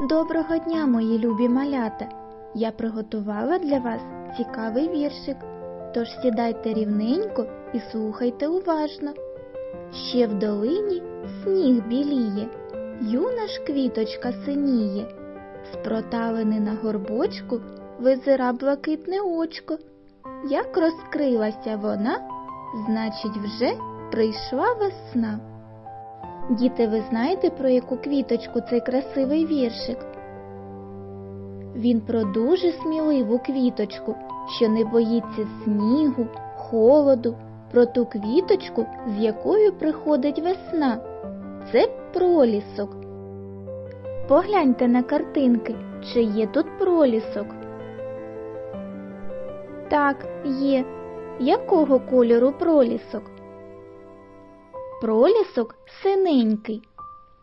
Доброго дня, мої любі малята! Я приготувала для вас цікавий віршик. Тож сідайте рівненько і слухайте уважно. Ще в долині сніг біліє, юна ж квіточка синіє. З проталини на горбочку визира блакитне очко. Як розкрилася вона, значить, вже прийшла весна. Діти, ви знаєте, про яку квіточку цей красивий віршик? Він про дуже сміливу квіточку, що не боїться снігу, холоду, про ту квіточку, з якою приходить весна. Це пролісок. Погляньте на картинки, чи є тут пролісок. Так, є. Якого кольору пролісок? Пролісок синенький.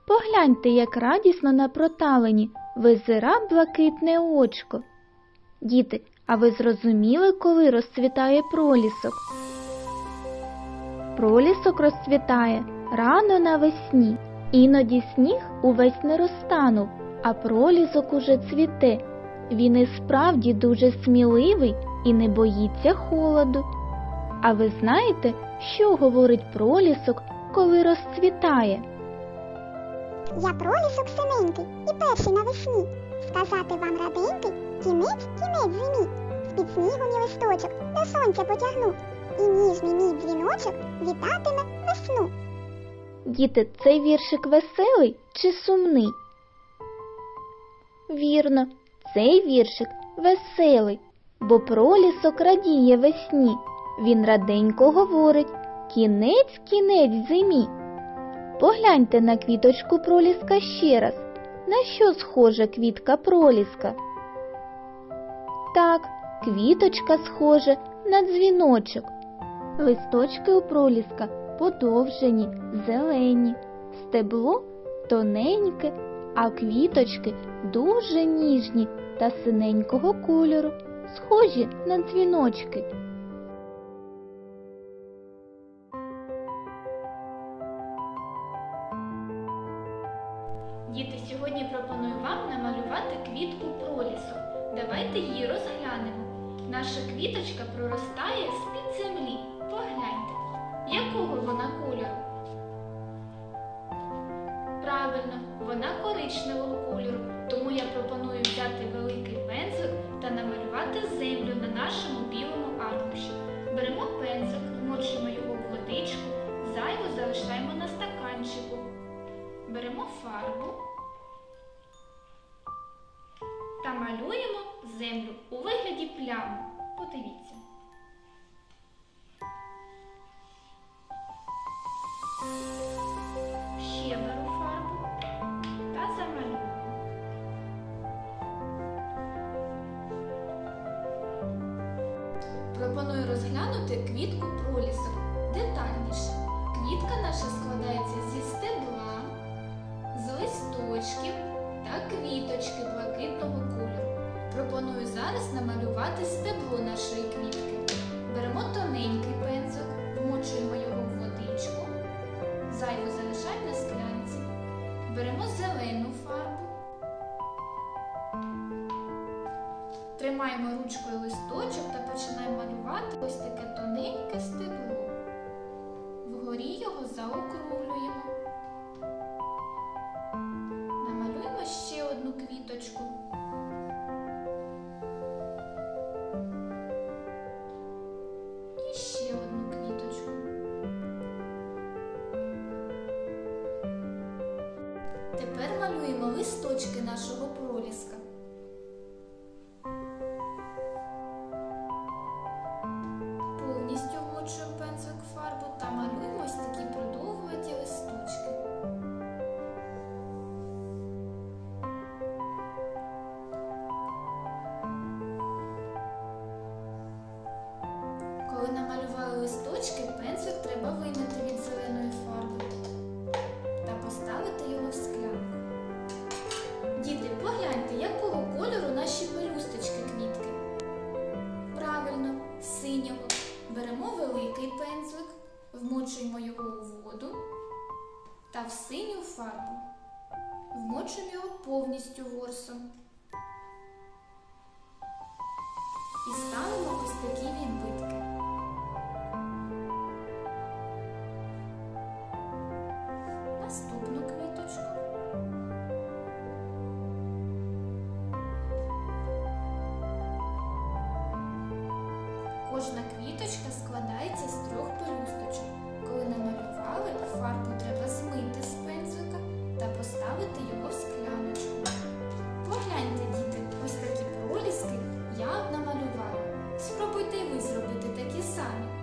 Погляньте, як радісно на проталині визира блакитне очко. Діти, а ви зрозуміли, коли розцвітає пролісок? Пролісок розцвітає рано навесні. Іноді сніг увесь не розтанув, а пролісок уже цвіте. Він і справді дуже сміливий і не боїться холоду. А ви знаєте, що говорить пролісок, коли розцвітає? Я пролісок синенький і перший навесні. Сказати вам раденький, кінець, кінець зимі. З-під снігу мій листочок до сонця потягну. І ніжний мій дзвіночок вітатиме весну. Діти, цей віршик веселий чи сумний? Вірно, цей віршик веселий, бо пролісок радіє весні. Він раденько говорить кінець, кінець зимі. Погляньте на квіточку проліска ще раз. На що схожа квітка проліска? Так, квіточка схожа на дзвіночок. Листочки у проліска подовжені, зелені, стебло тоненьке, а квіточки дуже ніжні та синенького кольору, схожі на дзвіночки. Діти, сьогодні пропоную вам намалювати квітку пролісок. Давайте її розглянемо. Наша квіточка проростає з-під землі. Погляньте, якого вона кольору? Правильно, вона коричневого кольору, тому я пропоную взяти великий пензик та намалювати землю на нашому білому аркуші. Беремо пензик, вмочуємо його в водичку, зайву залишаємо на стаканчику. Беремо фарбу та малюємо землю у вигляді плями. Подивіться. Ще беру фарбу та замалюю. Пропоную розглянути квітку пролісок детальніше. Квітка наша складається зі стебла, листочків та квіточки блакитного кольору. Пропоную зараз намалювати стебло нашої квітки. Беремо тоненький пензик, вмочуємо його в водичку, зайву залишаємо на склянці. Беремо зелену фарбу. Тримаємо ручкою листочок та починаємо малювати ось таке тоненьке стебло. Вгорі його заокруглюємо. Беремо великий пензлик, вмочуємо його у воду та в синю фарбу. Вмочуємо його повністю ворсом. І ставимо ось такі відбитки. Кожна квіточка складається з трьох пелюсточок. Коли намалювали, фарбу треба змити з пензлика та поставити його в скляночку. Погляньте, діти, ось такі проліски я намалювала. Спробуйте і ви зробити такі самі.